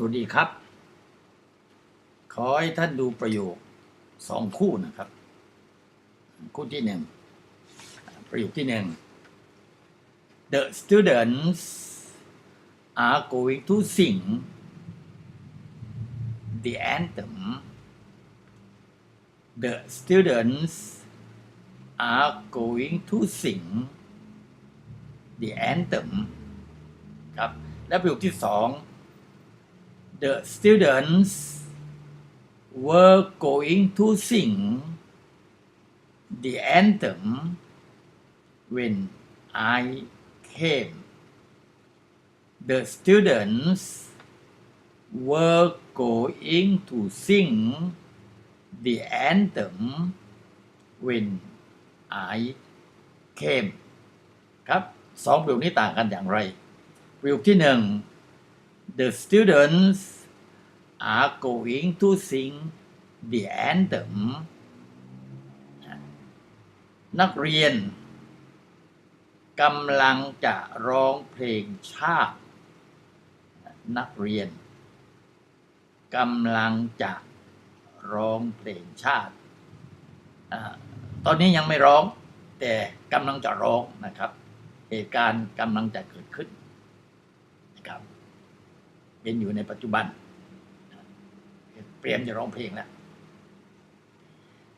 สวัสดีครับ ขอให้ท่านดูประโยคสองคู่นะครับ คู่ที่หนึ่งประโยคที่หนึ่ง The students are going to sing the anthem The students are going to sing the anthem ครับ และประโยคที่สอง The students were going to sing the anthem when I came. The students were going to sing the anthem when I came ครับสองประโยคนี้ต่างกันอย่างไร ประโยคที่หนึ่ง The students are going to sing the anthem นักเรียนกำลังจะร้องเพลงชาติ นักเรียนกำลังจะร้องเพลงชาติ ตอนนี้ยังไม่ร้อง แต่กำลังจะร้องนะครับ เหตุการณ์กำลังจะเกิดขึ้น เป็นอยู่ในปัจจุบันเตรียมจะร้องเพลงแล้ว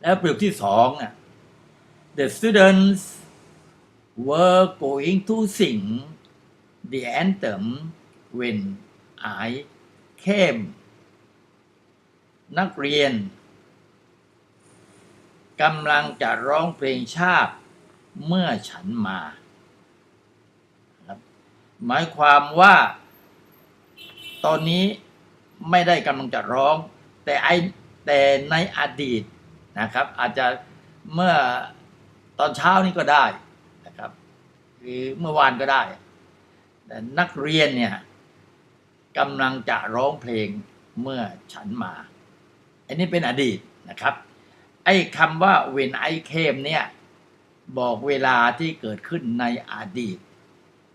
แล้วประโยคที่สองอะ the students were going to sing the anthem when I came นักเรียนกำลังจะร้องเพลงชาติเมื่อฉันมา หมายความว่า ตอนนี้ไม่ได้กำลังจะร้อง แต่ไอแต่ในอดีตนะครับ อาจจะเมื่อตอนเช้านี้ก็ได้นะครับหรือเมื่อวานก็ได้ แต่นักเรียนเนี่ยกำลังจะร้องเพลงเมื่อฉันมา อันนี้เป็นอดีตนะครับ ไอ้คำว่า when I came เนี่ยบอกเวลาที่เกิดขึ้นในอดีต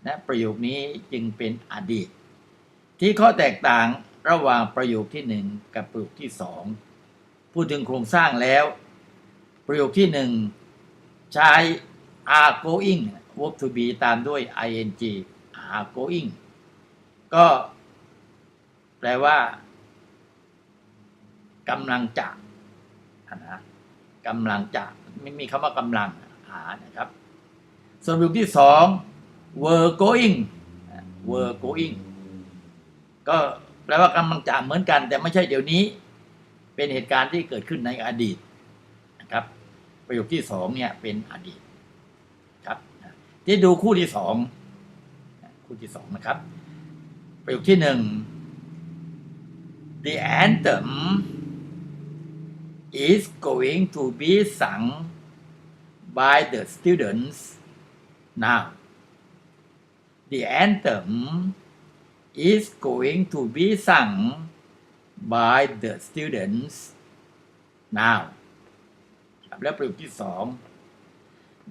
นะประโยคนี้จึงเป็นอดีต ที่ข้อแตกต่างระหว่างประโยคที่หนึ่งกับประโยคที่สองพูดถึงโครงสร้างแล้ว ประโยคที่หนึ่งใช้ are going verb to be ตามด้วย ing are going ก็แปลว่ากำลังจะนะกำลังจะไม่มีคำว่ากำลังหานะครับ ส่วนประโยคที่สอง were going were going ก็แปลว่ากำลังจะเหมือนกัน แต่ไม่ใช่เดี๋ยวนี้ เป็นเหตุการณ์ที่เกิดขึ้นในอดีตนะครับ ประโยคที่สองเนี่ยเป็นอดีตครับที่ดูคู่ที่สองคู่ที่สองนะครับ ประโยคที่หนึ่ง the anthem is going to be sung by the students now the anthem is going to be sung by the students now ครับและประโยคที่สอง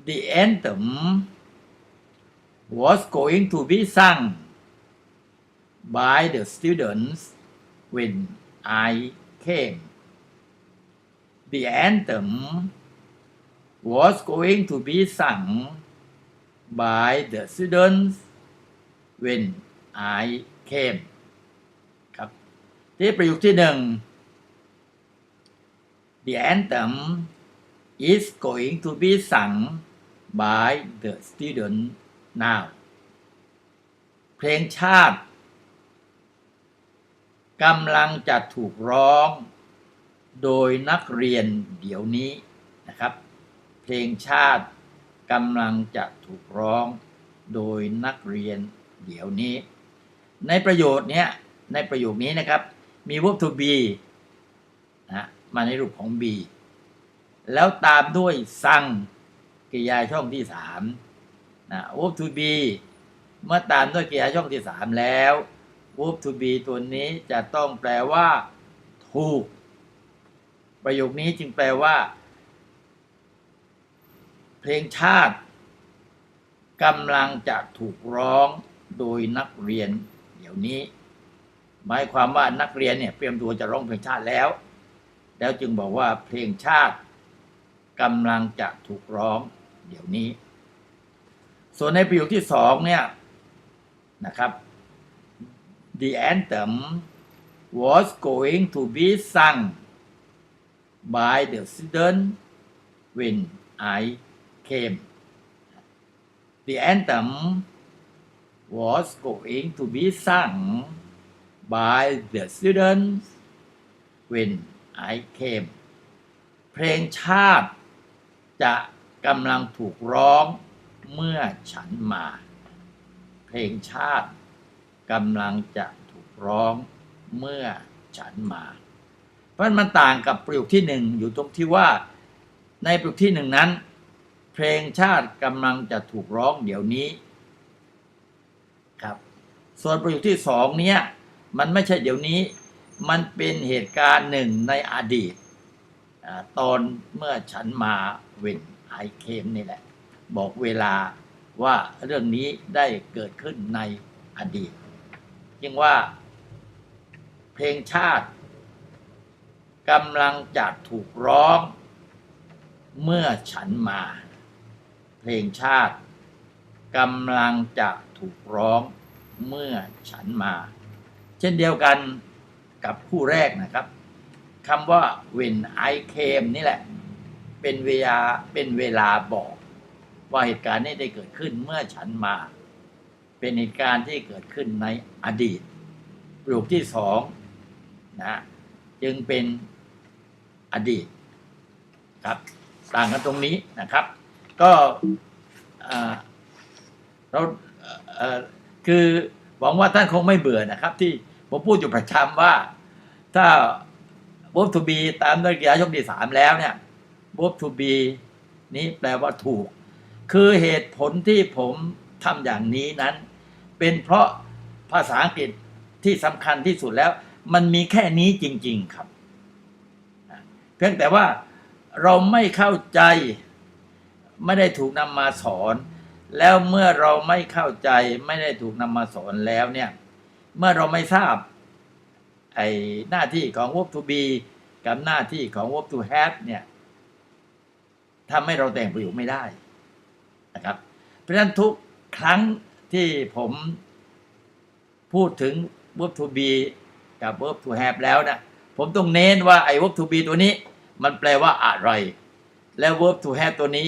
the anthem was going to be sung by the students when I came the anthem was going to be sung by the students when I came ครับ ที่ประโยคที่หนึ่ง the anthem is going to be sung by the student now เพลงชาติกำลังจะถูกร้อง โดยนักเรียนเดี๋ยวนี้นะครับ เพลงชาติกำลังจะถูกร้อง โดยนักเรียนเดี๋ยวนี้ ในประโยชน์เนี้ยในประโยคนี้นะครับ มี verb to be นะมาในรูปของ be แล้วตามด้วยสั่งกริยาช่องที่สามนะ verb to be เมื่อตามด้วยกริยาช่องที่สามแล้ว verb to be ตัวนี้จะต้องแปลว่า ถูก ประโยคนี้จึงแปลว่า เพลงชาติกำลังจะถูกร้องโดยนักเรียน เดี๋ยวนี้ หมายความว่านักเรียนเนี่ยเตรียมตัวจะร้องเพลงชาติแล้ว แล้วจึงบอกว่าเพลงชาติกำลังจะถูกร้อง เดี๋ยวนี้ ส่วนในประโยคที่สองเนี่ยนะครับ the anthem was going to be sung by the student when I came the anthem was going to be sung by the students when I came เพลงชาติ จะกำลังถูกร้องเมื่อฉันมา เพลงชาติกำลังจะถูกร้องเมื่อฉันมา เพราะมันต่างกับประโยคที่หนึ่งอยู่ตรงที่ว่า ในประโยคที่หนึ่งนั้น เพลงชาติกำลังจะถูกร้องเดี๋ยวนี้ ส่วนประโยคที่สองเนี้ยมันไม่ใช่เดี๋ยวนี้ มันเป็นเหตุการณ์หนึ่งในอดีตอตอนเมื่อฉันมาเวนไอเคมนี่แหละ บอกเวลาว่าเรื่องนี้ได้เกิดขึ้นในอดีตจึงว่า เพลงชาติกำลังจะถูกร้อง เมื่อฉันมา เพลงชาติกำลังจะถูกร้อง เมื่อฉันมา เช่นเดียวกันกับคู่แรกนะครับคำว่า when I came นี่แหละ เป็นเวลาเป็นเวลาบอก ว่าเหตุการณ์นี้ได้เกิดขึ้นเมื่อฉันมา เป็นเหตุการณ์ที่เกิดขึ้นในอดีตประโยคที่สองนะจึงเป็นอดีตครับต่างกันตรงนี้นะครับ ก็เราเคือหวังว่าท่านคงไม่เบื่อนะครับ ที่ผมพูดอยู่ประจำว่า ถ้า verb to be ตามนักเรียนช่องที่สามแล้วเนี่ย verb to be นี้แปลว่าถูก คือเหตุผลที่ผมทำอย่างนี้นั้น เป็นเพราะภาษาอังกฤษที่สำคัญที่สุดแล้ว มันมีแค่นี้จริง ๆครับ เพียงแต่ว่าเราไม่เข้าใจไม่ได้ถูกนำมาสอน แล้วเมื่อเราไม่เข้าใจไม่ได้ถูกนำมาสอนแล้วเนี่ย เมื่อเราไม่ทราบ ไอหน้าที่ของ verb to be กับหน้าที่ของ verb to have เนี่ยทำให้เราแต่งประโยคไม่ได้นะครับ เพราะฉะนั้นทุกครั้งที่ผมพูดถึง verb to be กับ verb to have แล้วนะผมต้องเน้นว่าไอ้ verb to be ตัวนี้ มันแปลว่าอะไร แล้ว verb to have ตัวนี้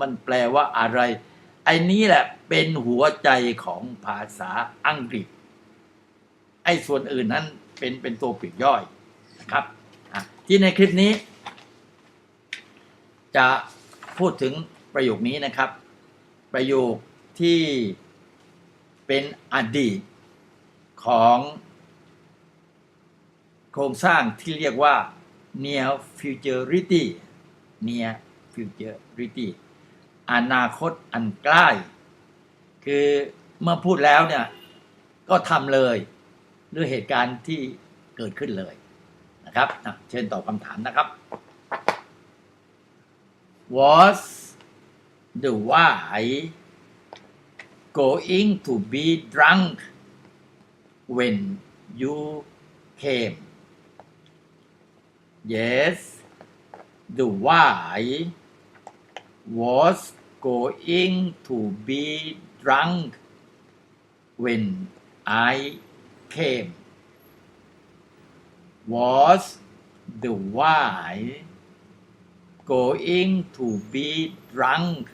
มันแปลว่าอะไร ไอ้นี้แหละเป็นหัวใจของภาษาอังกฤษ ไอ้ส่วนอื่นนั้นเป็นเป็นตัวปลีกย่อยนะครับ ที่ในคลิปนี้ จะพูดถึงประโยคนี้นะครับ ประโยคที่เป็นอดีตของโครงสร้างที่เรียกว่า near futurity near futurity อนาคตอันใกล้ คือเมื่อพูดแล้วเนี่ยก็ทำเลยด้วยเหตุการณ์ที่เกิดขึ้นเลยนะครับเชิญตอบคำถามนะครับ was the wife going to be drunk when you came yes the wife was going to be drunk when I came. Was the wife going to be drunk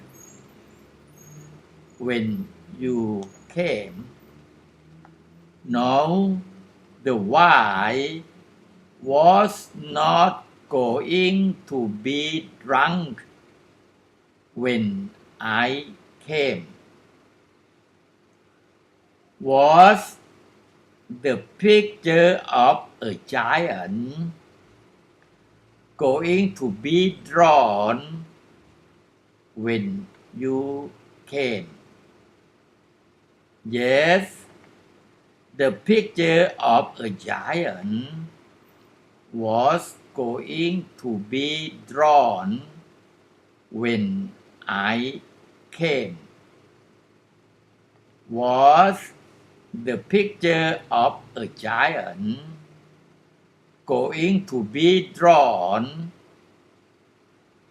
when you came? No the wife was not going to be drunk when I came was the picture of a giant going to be drawn when you came. Yes, the picture of a giant was going to be drawn when I came. Was the picture of a giant going to be drawn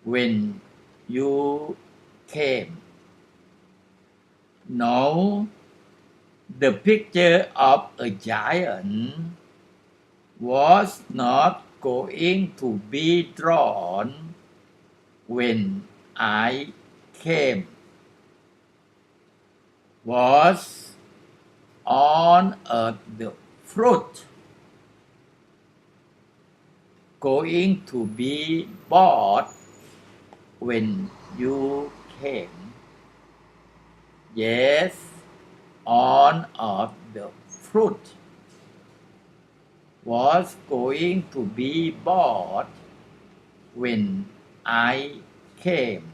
when you came. No, the picture of a giant was not going to be drawn when I came. Was on earth the fruit going to be bought when you came? Yes, on of the fruit was going to be bought when I came.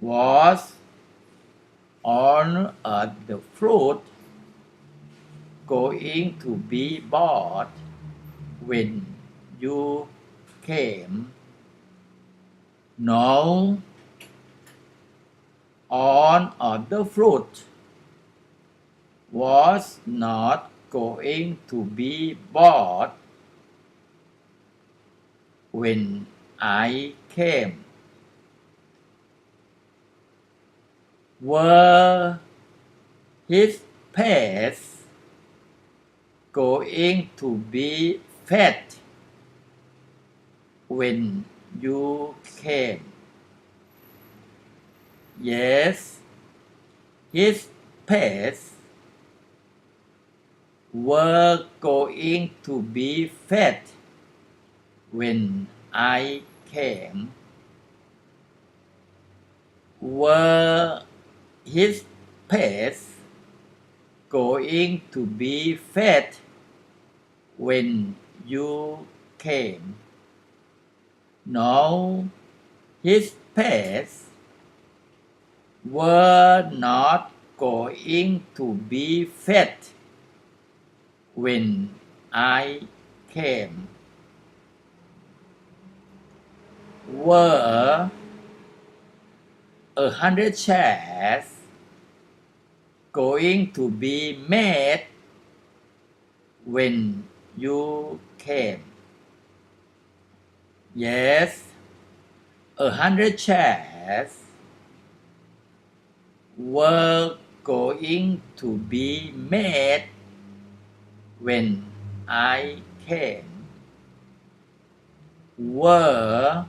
Was on of the fruit going to be bought when you came? No, on the fruit was not going to be bought when I came. Were his pets going to be fed when you came? Yes, his pets were going to be fed when I came. Were his pets going to be fed when you came? No, his pets were not going to be fed when I came. Were a hundred chairs going to be made when you came? Yes, a hundred chairs were going to be made when I came. Were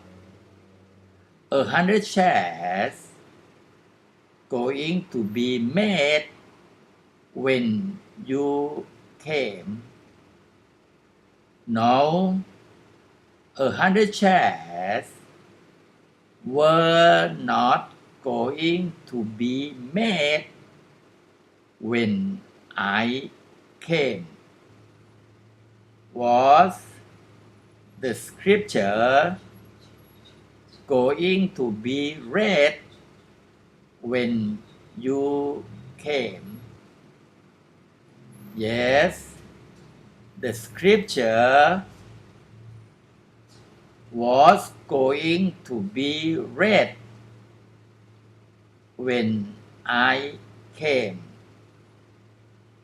a hundred chairs going to be made when you came? No, a hundred chairs were not going to be made when I came. Was the scripture going to be read when you came? Yes, the scripture was going to be read when I came.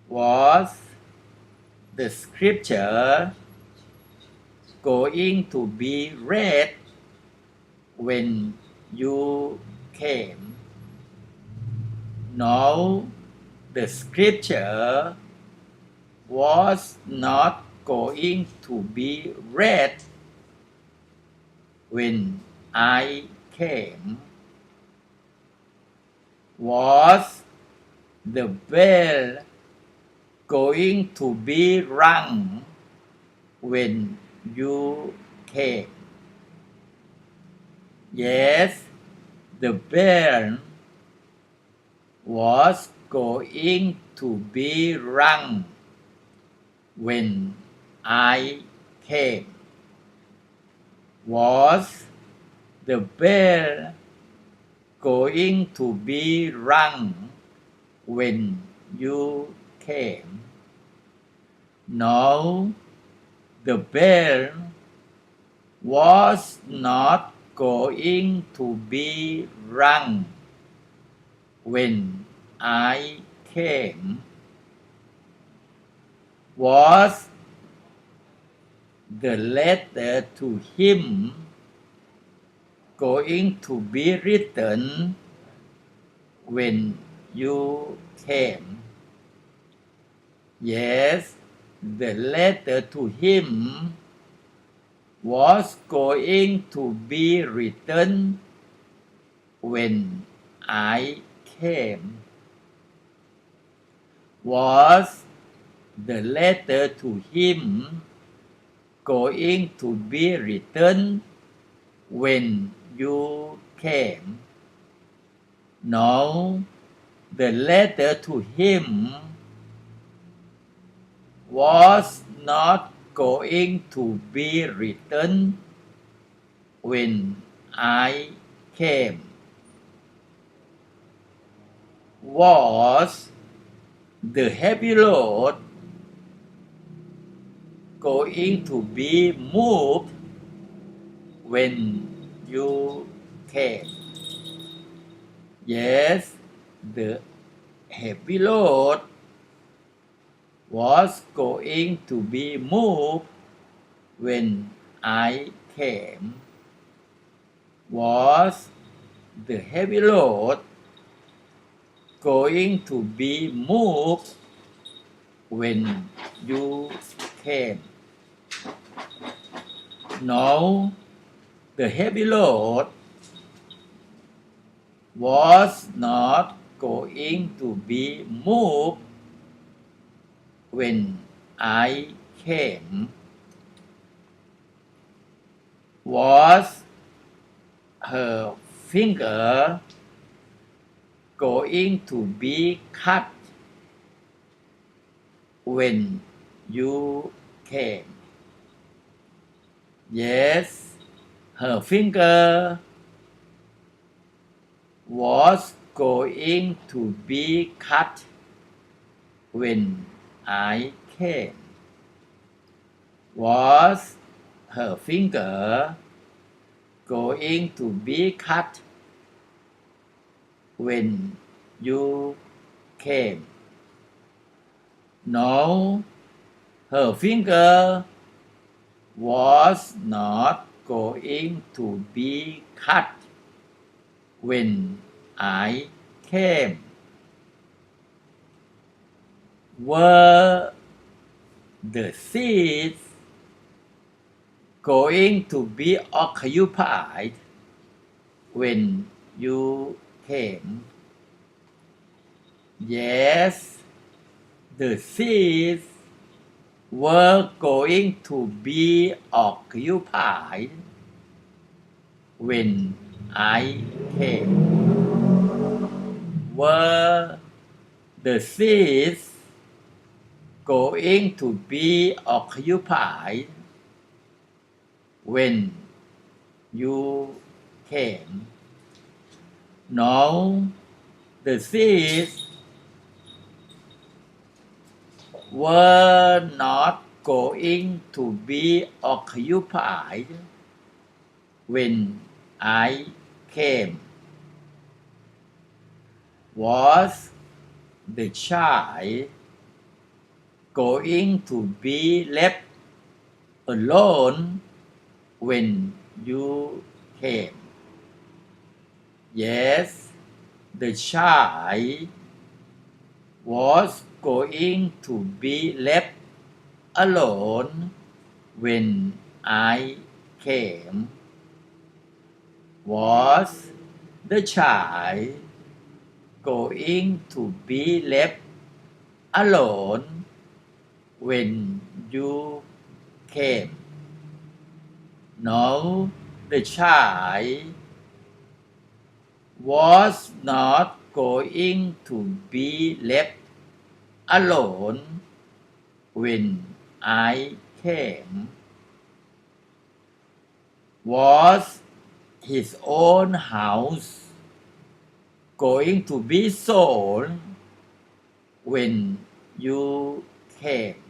Was the scripture going to be read when you came? No, the scripture was not going to be read when I came. Was the bell going to be rung when you came? Yes, the bell was going to be rung when I came. Was the bell going to be rung when you came? No, the bell was not going to be rung when I came. was the letter to him going to be written when you came yes the letter to him was going to be written when I came was the letter to him going to be written when you came. No the letter to him was not going to be written when I came was the heavy load going to be moved when you came. Yes the heavy load was going to be moved when I came. Was the heavy load going to be moved when you came no the heavy load was not going to be moved when I came. Was her finger going to be cut when you came yes her finger was going to be cut when I came was her finger going to be cut when you came no her finger was not going to be cut when I came. Were the seats going to be occupied when you came. Yes the seats were going to be occupied when I came. Were the seats going to be occupied when you came no. The seats were not going to be occupied when I came. Was the child going to be left alone when you came yes the child was going to be left alone when I came. Was the child going to be left alone when you came? No the child was not going to be left alone when I came. Was his own house going to be sold when you came?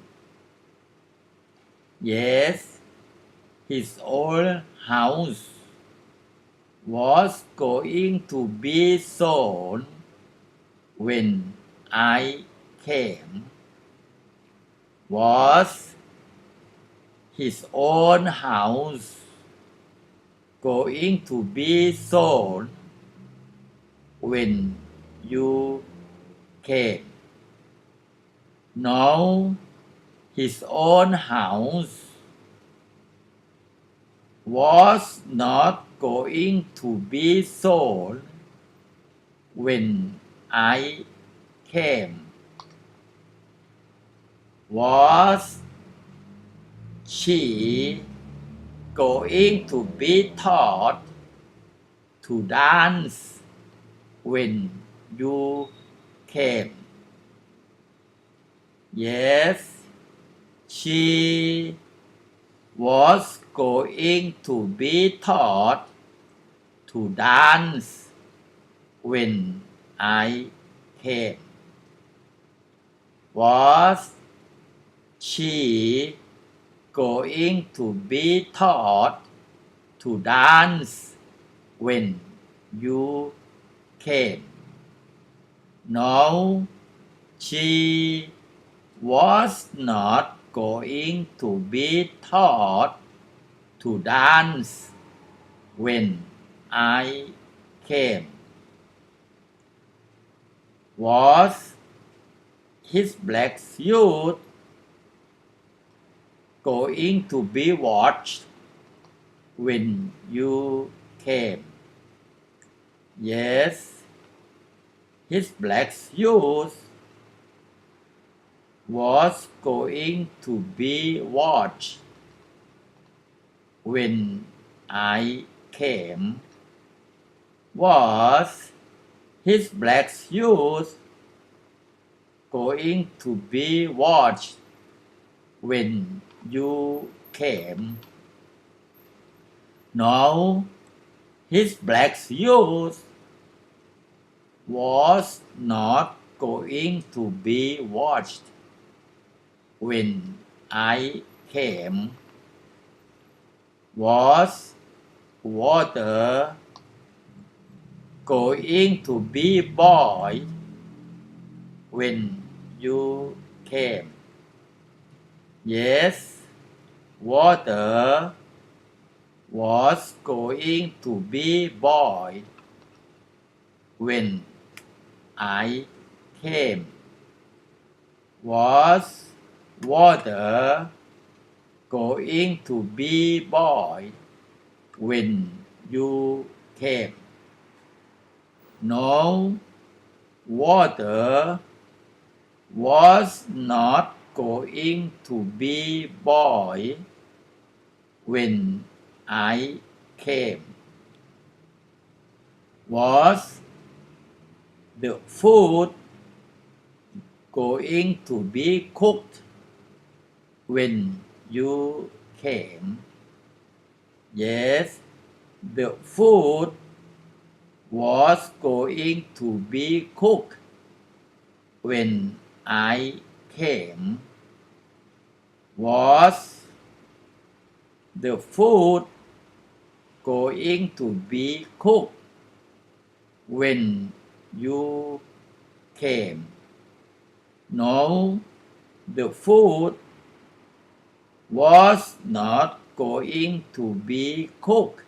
Yes his own house was going to be sold when I came was his own house going to be sold when you came? Now his own house was not going to be sold when I came. Was she going to be taught to dance when you came? Yes, she was going to be taught to dance when I came. Was she going to be taught to dance when you came? No, she was not going to be taught to dance when I came. Was his black suit going to be watched when you came? Yes, his black suit was going to be watched when I came. Was his black shoes going to be watched when you came? No, his black shoes was not going to be watched when I came. Was water going to be boiled when you came? Yes, water was going to be boiled when I came. Was water going to be boiled when you came? No, water was not going to be boiled when I came. Was the food going to be cooked when you came? Yes, the food was going to be cooked when I came. Was the food going to be cooked when you came? No, the food was not going to be cooked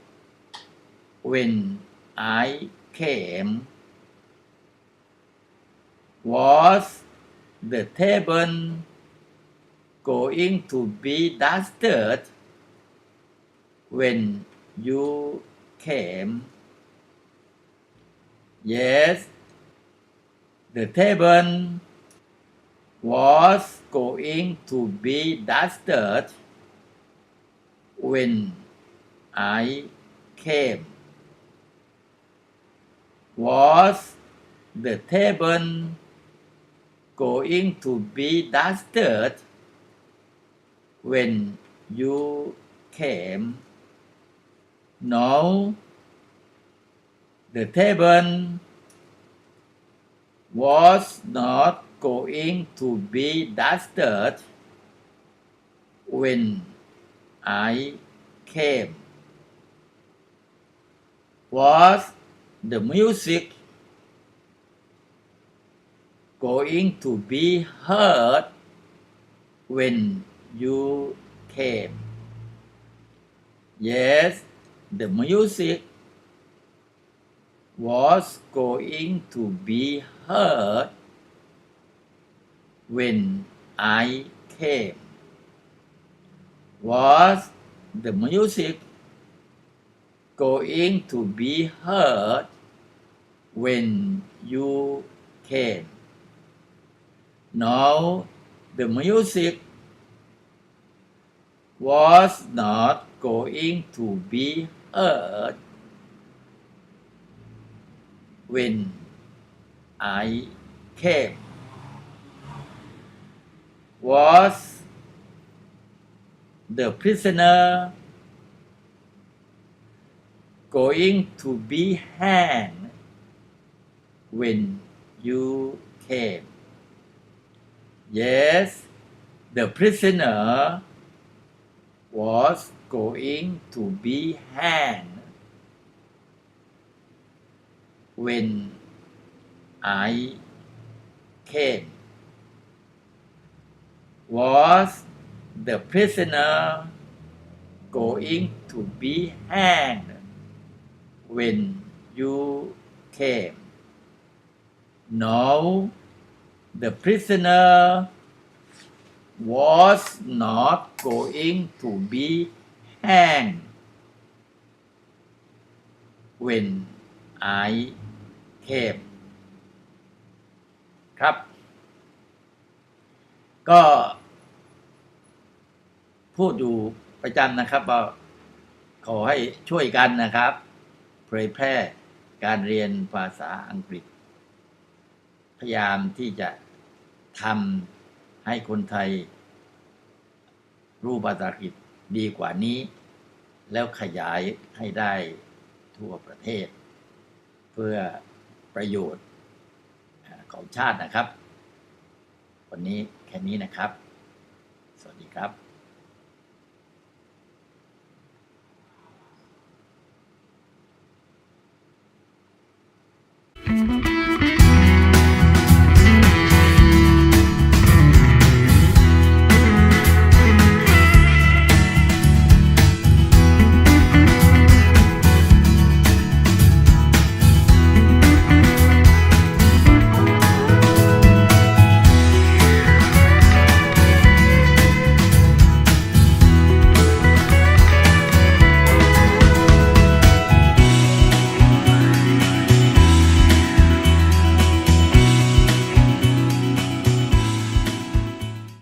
when I came. Was the table going to be dusted when you came? Yes, the table was going to be dusted when I came. Was the table going to be dusted when you came? No, the table was not going to be dusted when I came. Was the music going to be heard when you came yes the music was going to be heard when I came. Was the music going to be heard when you came Now the music was not going to be heard when I came. Was the prisoner going to be hanged when you came? Yes, the prisoner was going to be hanged when I came. Was the prisoner going to be hanged when you came? No, the prisoner was not going to be hanged when I came ครับ ก็ พูดอยู่ประจำนะครับว่าขอให้ช่วยกันนะครับ เผยแพร่การเรียนภาษาอังกฤษ พยายามที่จะทำให้คนไทย รู้ภาษาอังกฤษดีกว่านี้ แล้วขยายให้ได้ทั่วประเทศ เพื่อประโยชน์ของชาตินะครับ วันนี้แค่นี้นะครับ สวัสดีครับ